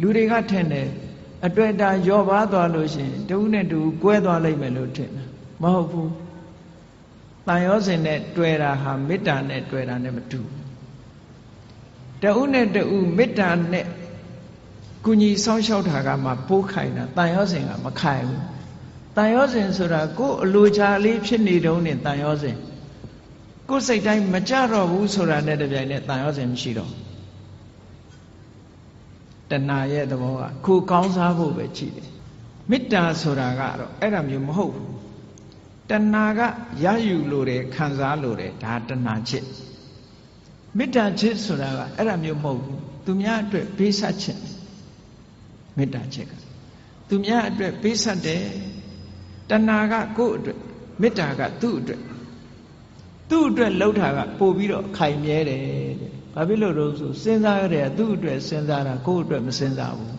လူတွေကထင်တယ်အတွေ့အတာရော့ပါသွားလို့ရှိရင်တဦးနဲ့တူကွဲသွားလိမ့်မယ်လို့ထင်တာမဟုတ်ဘူးတန်ရောစဉ်နဲ့တွေ့တာဟာမေတ္တာနဲ့တွေ့တာနဲ့မတူတဦးနဲ့တူမေတ္တာနဲ့ကုညီဆောင်းလျှောက်တာကမှပိုးခိုင်တာတန်ရောစဉ်ကမခိုင်ဘူးတန်ရောစဉ်ဆိုတာကိုယ်အလိုချာလေးဖြစ်နေတုံးနဲ့တန်ရောစဉ်ကိုယ်စိတ်တိုင်းမကြတော့ဘူးဆိုတာနဲ့တပြိုင်နက်တန်ရောစဉ်မရှိတော့ တဏှာရဲ့သဘောကကိုကောင်းစားဖို့ပဲကြည့်တယ်မေတ္တာဆိုတာကတော့အဲ့ဒါမျိုးမဟုတ်ဘူးတဏှာကရယူလို့တယ်ခံစားလို့တယ်ဒါတဏှာချစ်မေတ္တာချစ်ဆိုတာကအဲ့ဒါမျိုးမဟုတ်ဘူးသူများအတွက်ပေးဆက်ချစ်မေတ္တာချစ်ကသူများအတွက်ပေးဆက်တယ်တဏှာကကိုယ့်အတွက်မေတ္တာကသူ့အတွက်သူ့အတွက်လှုပ်တာကပို့ပြီးတော့ခိုင်မြဲတယ်တဲ့ ဘာဖြစ်လို့လို့ဆိုစဉ်းစားရတဲ့သူ့အတွက်စဉ်းစားတာကိုယ့်အတွက်မစဉ်းစားဘူး